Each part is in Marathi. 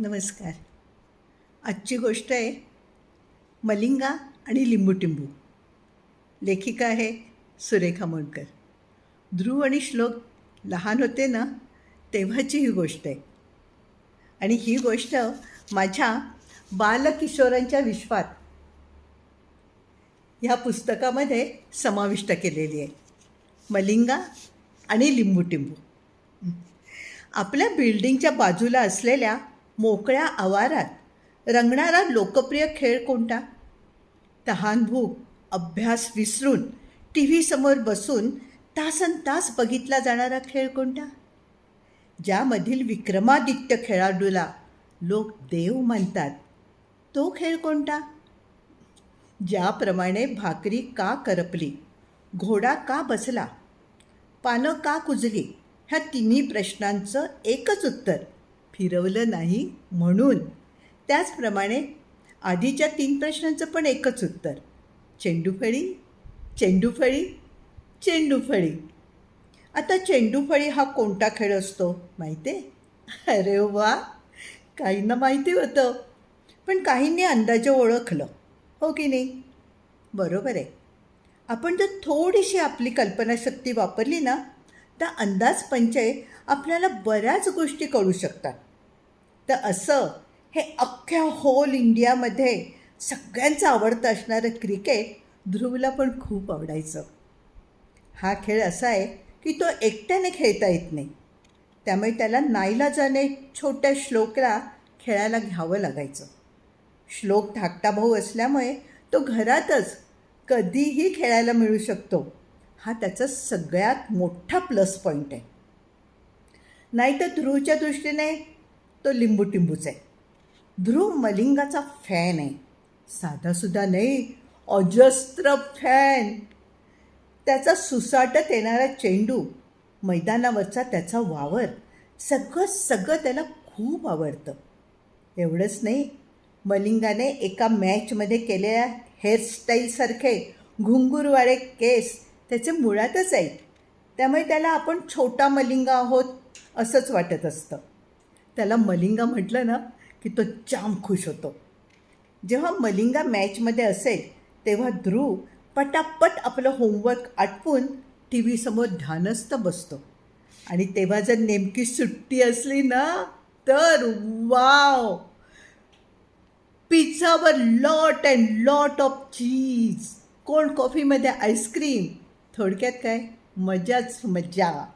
नमस्कार. आजची गोष्ट आहे मलिंगा आणि लिंबूटिंबू. लेखिका आहे सुरेखा मोडकर. ध्रुव आणि श्लोक लहान होते ना तेव्हाची ही गोष्ट आहे. आणि ही गोष्ट माझ्या बालकिशोरांच्या विश्वात ह्या पुस्तकामध्ये समाविष्ट केलेली आहे. मलिंगा आणि लिंबूटिंबू. आपल्या बिल्डिंगच्या बाजूला असलेल्या मोकळ्या आवारात रंगणारा लोकप्रिय खेळ कोणता? तहान भूक अभ्यास विसरून टी व्हीसमोर बसून तासन तास बघितला जाणारा खेळ कोणता? ज्यामधील विक्रमादित्य खेळाडूला लोक देव मानतात तो खेळ कोणता? ज्याप्रमाणे भाकरी का करपली घोडा का बसला पानं का कुजली ह्या तिन्ही प्रश्नांचं एकच उत्तर फिरवलं नाही म्हणून. त्याचप्रमाणे आधीच्या तीन प्रश्नांचं पण एकच उत्तर. चेंडूफळी चेंडूफळी चेंडूफळी. आता चेंडूफळी हा कोणता खेळ असतो माहिती आहे अरे वा! काहींना माहिती होतं पण काहींनी अंदाजे ओळखलं. हो की नाही? बरोबर आहे. आपण जर थोडीशी आपली कल्पनाशक्ती वापरली ना तर अंदाजपंचे आपल्याला बऱ्याच गोष्टी कळू शकतात. तर असं हे अख्ख्या होल इंडियामध्ये सगळ्यांचं आवडतं असणारं क्रिकेट ध्रुवला पण खूप आवडायचं. हा खेळ असा आहे की तो एकट्याने खेळता येत नाही. त्यामुळे त्याला नाईलाजाने छोट्या श्लोकला खेळायला घ्यावं लागायचं. श्लोक धाकटा भाऊ असल्यामुळे तो घरातच कधीही खेळायला मिळू शकतो. हा त्याचा सगळ्यात मोठा प्लस पॉईंट आहे. नाही तर ध्रुवच्या दृष्टीने तो लिंबूटिंबूच आहे. ध्रुव मलिंगाचा फॅन आहे. साधासुद्धा नाही अजस्त्र फॅन त्याचा सुसाटत येणारा चेंडू मैदानावरचा त्याचा वावर सगळं सगळं त्याला खूप आवडतं. एवढंच नाही मलिंगाने एका मॅचमध्ये केलेल्या हेअरस्टाईलसारखे घुंगूरवाळे केस त्याचे मुळातच आहेत. त्यामुळे त्याला आपण छोटा मलिंगा आहोत असंच वाटत असतं. त्याला मलिंगा म्हटलं ना की तो जाम खुश होतो. जेव्हा मलिंगा मॅचमध्ये असेल तेव्हा ध्रुव पटापट आपलं होमवर्क आटपून टी व्हीसमोर ध्यानस्थ बसतो. आणि तेव्हा जर नेमकी सुट्टी असली ना तर wow पिझ्झावर lot and lot of cheese cold कॉफीमध्ये आईस्क्रीम थोडक्यात काय? मजाच मजा.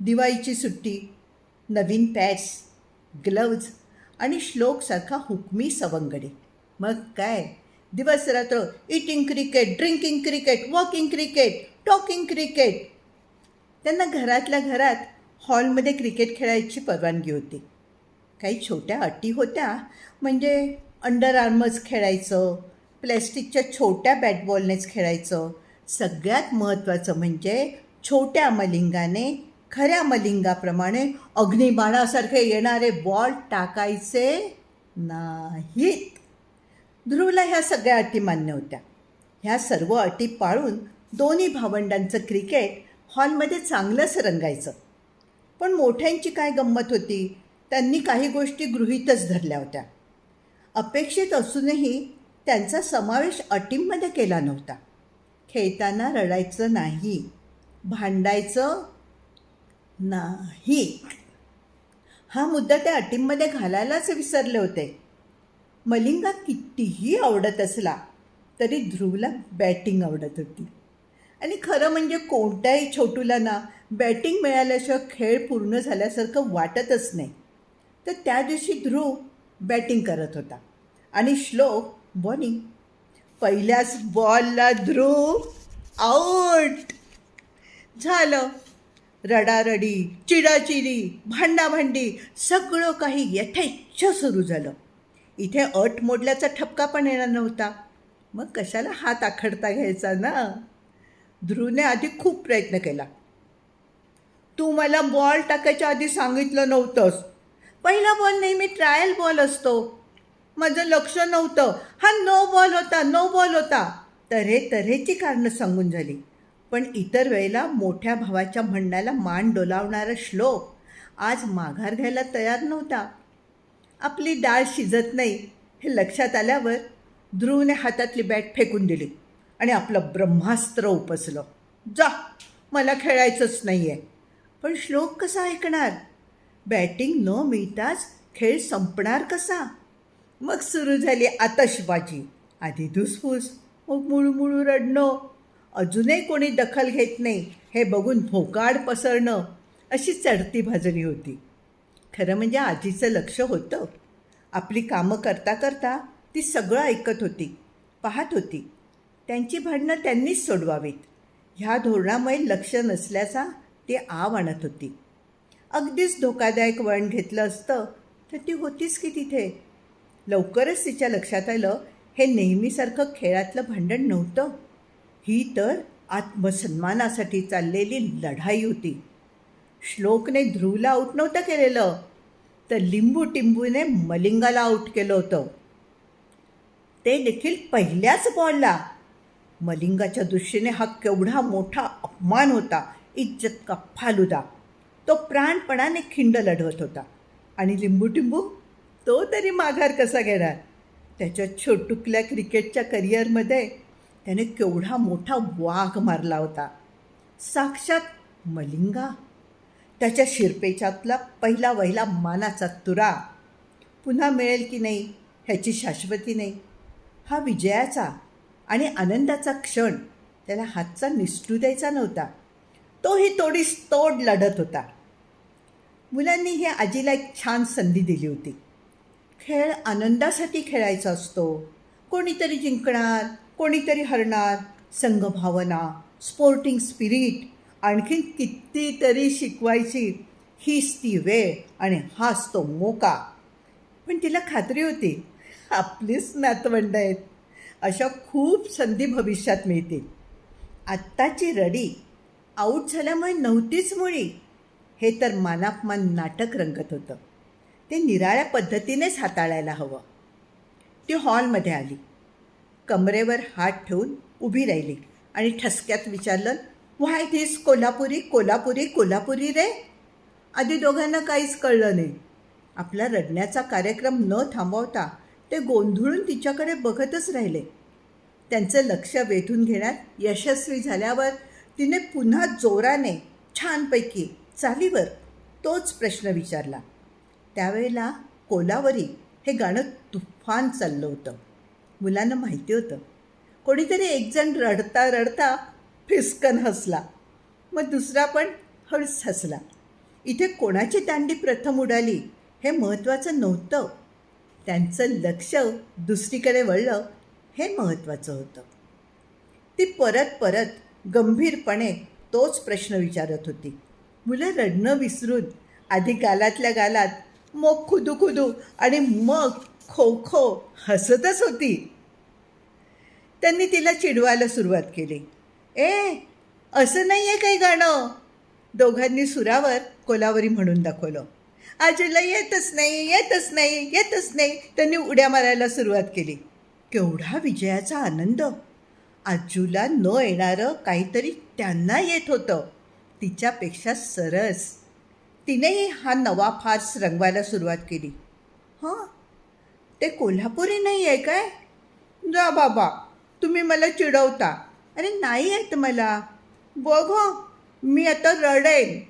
दिवाळीची सुट्टी नवीन पॅड्स ग्लव्ज आणि श्लोकसारखा हुकमी सवंगडी. मग काय? दिवस रात्र eating cricket drinking cricket walking cricket talking cricket त्यांना घरातल्या घरात हॉलमध्ये क्रिकेट खेळायची परवानगी होती. काही छोट्या अटी होत्या म्हणजे अंडर आर्मच खेळायचं प्लॅस्टिकच्या छोट्या बॅटबॉलनेच खेळायचं. सगळ्यात महत्त्वाचं म्हणजे छोट्या मलिंगाने खऱ्या मलिंगाप्रमाणे अग्निबाणासारखे येणारे बॉल टाकायचे नाहीत. ध्रुवला ह्या सगळ्या अटी मान्य होत्या. ह्या सर्व अटी पाळून दोन्ही भावंडांचं क्रिकेट हॉलमध्ये चांगलंच रंगायचं. पण मोठ्यांची काय गंमत होती? त्यांनी काही गोष्टी गृहीतच धरल्या होत्या. अपेक्षित असूनही त्यांचा समावेश अटींमध्ये केला नव्हता. खेळताना रडायचं नाही भांडायचं नाही. हा मुद्दा त्या अटींमध्ये घालायलाच विसरले होते. मलिंगा कितीही आवडत असला तरी ध्रुवला बॅटिंग आवडत होती. आणि खरं म्हणजे कोणत्याही छोटूला ना बॅटिंग मिळाल्याशिवाय खेळ पूर्ण झाल्यासारखं वाटतच नाही. तर त्या दिवशी ध्रुव बॅटिंग करत होता. आणि श्लोक बॉलिंग. पहिल्याच बॉलला ध्रुव आऊट झालं. रडारडी चिडाचिडी भांडाभांडी सगळं काही यथेच्छ सुरू झालं. इथे अट मोडल्याचा ठपका पण येणार नव्हता. मग कशाला हात आखडता घ्यायचा ना? ध्रुवने आधी खूप प्रयत्न केला. तू मला बॉल टाकायच्या आधी सांगितलं नव्हतंस. पहिला बॉल नेहमी ट्रायल बॉल असतो. माझं लक्ष नव्हतं. हा नो बॉल होता नो बॉल होता. तऱ्हे तऱ्हेची कारणं सांगून झाली. पण इतर वेळेला मोठ्या भावाच्या म्हणण्याला मान डोलावणारा श्लोक आज माघार घ्यायला तयार नव्हता. आपली डाळ शिजत नाही हे लक्षात आल्यावर ध्रुवने हातातली बॅट फेकून दिली आणि आपलं ब्रह्मास्त्र उपसलं. जा मला खेळायचंच नाही आहे पण श्लोक कसा ऐकणार? बॅटिंग न मिळताच खेळ संपणार कसा? मग सुरू झाली आतषबाजी आधी धुसफूस मग मुळूमुळू रडणं अजूनही कोणी दखल घेत नाही हे बघून भोकाड पसरणं अशी चढती भाजली होती. खरं म्हणजे आजीचं लक्ष होतं. आपली कामं करता करता ती सगळं ऐकत होती पाहत होती. त्यांची भांडणं त्यांनीच सोडवावीत. ह्या धोरणामुळे लक्ष नसल्याचा ती आव आणत होती. अगदीच धोकादायक वळण घेतलं असतं तर ती होतीच की तिथे. लवकरच तिच्या लक्षात आलं हे नेहमीसारखं खेळातलं भांडण नव्हतं. ही तर आत्मसन्मानासाठी चाललेली लढाई होती. श्लोकने ध्रुवला आऊट नव्हतं केलेलं तर लिंबू टिंबूने मलिंगाला आऊट केलं होतं. ते देखील पहिल्याच बॉलला. मलिंगाच्या दृष्टीने हा केवढा मोठा अपमान होता इज्जत का फालुदा. तो प्राणपणाने खिंड लढवत होता. आणि लिंबू टिंबू तो तरी माघार कसा घेणार? त्याच्या छोटुकल्या क्रिकेटच्या करिअरमध्ये त्याने केवढा मोठा वाघ मारला होता. साक्षात मलिंगा. त्याच्या शिरपेच्यातला पहिला वहिला मानाचा तुरा. पुन्हा मिळेल की नाही ह्याची शाश्वती नाही. हा विजयाचा आणि आनंदाचा क्षण त्याला हातचा निसटू द्यायचा नव्हता. तोही तोडीस तोड लढत होता. मुलांनी ही आजीला एक छान संधी दिली होती. खेळ आनंदासाठी खेळायचा असतो. कोणीतरी जिंकणार कोणीतरी हरणार संघभावना स्पोर्टिंग स्पिरिट आणखीन कितीतरी शिकवायची हीच ती वेळ आणि हाच तो मोका. पण तिला खात्री होती आपलीच नातवंड आहेत अशा खूप संधी भविष्यात मिळतील. आत्ताची रडी आऊट झाल्यामुळे नव्हतीच मुळी हे तर मानापमान नाटक रंगत होतं. ते निराळ्या पद्धतीनेच हाताळायला हवं. ती हॉलमध्ये आली. कमरेवर हात ठेवून उभी राहिली आणि ठसक्यात विचारलं व्हाय धीस कोल्हापुरी कोल्हापुरी कोल्हापुरी रे? आधी दोघांना काहीच कळलं नाही. आपला रडण्याचा कार्यक्रम न थांबवता ते गोंधळून तिच्याकडे बघतच राहिले. त्यांचं लक्ष वेधून घेण्यात यशस्वी झाल्यावर तिने पुन्हा जोराने छानपैकी चालीवर तोच प्रश्न विचारला. त्यावेळेला कोलावरी हे गाणं तुफान चाललं होतं. मुलांना माहिती होतं. कोणीतरी एकजण रडता रडता फिसकन हसला. मग दुसरा पण हळूच हसला. इथे कोणाची दांडी प्रथम उडाली हे महत्त्वाचं नव्हतं. त्यांचं लक्ष दुसरीकडे वळलं हे महत्त्वाचं होतं. ती परत परत गंभीरपणे तोच प्रश्न विचारत होती. मुलं रडणं विसरून आधी गालातल्या गालात मग खुदू खुदू आणि मग खो खो हसतच होती. त्यांनी तिला चिडवायला सुरुवात केली. ए असं नाही आहे काही गाणं? दोघांनी सुरावर कोलावरी म्हणून दाखवलं. आजीला येतच नाही येतच नाही येतच नाही. त्यांनी उड्या मारायला सुरुवात केली. केवढा विजयाचा आनंद. आजूला न येणारं काहीतरी त्यांना येत होतं. तिच्यापेक्षा सरस. तिनेही हा नवा फार्स रंगवायला सुरुवात केली. हां? ते कोल्हापुरी नाही आहे काय? जा बाबा तुम्ही मला चिडवता. अरे नाही आहेत मला. बघ हो मी आता रडेन.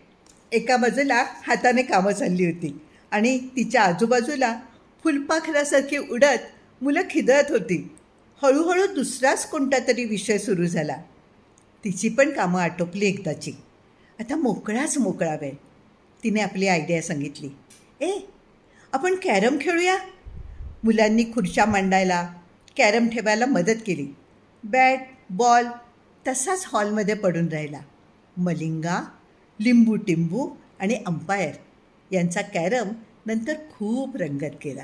एका बाजूला हाताने कामं चालली होती आणि तिच्या आजूबाजूला फुलपाखरासारखी उडत मुलं खिदळत होती. हळूहळू दुसराच कोणता तरी विषय सुरू झाला. तिची पण कामं आटोपली एकदाची. आता मोकळाच मोकळा वेळ. तिने आपली आयडिया सांगितली. ए आपण कॅरम खेळूया? मुलांनी खुर्च्या मांडायला कॅरम ठेवायला मदत केली. बॅट बॉल तसाच हॉलमध्ये पडून राहिला. मलिंगा लिंबू टिंबू आणि अंपायर यांचा कॅरम नंतर खूप रंगत गेला.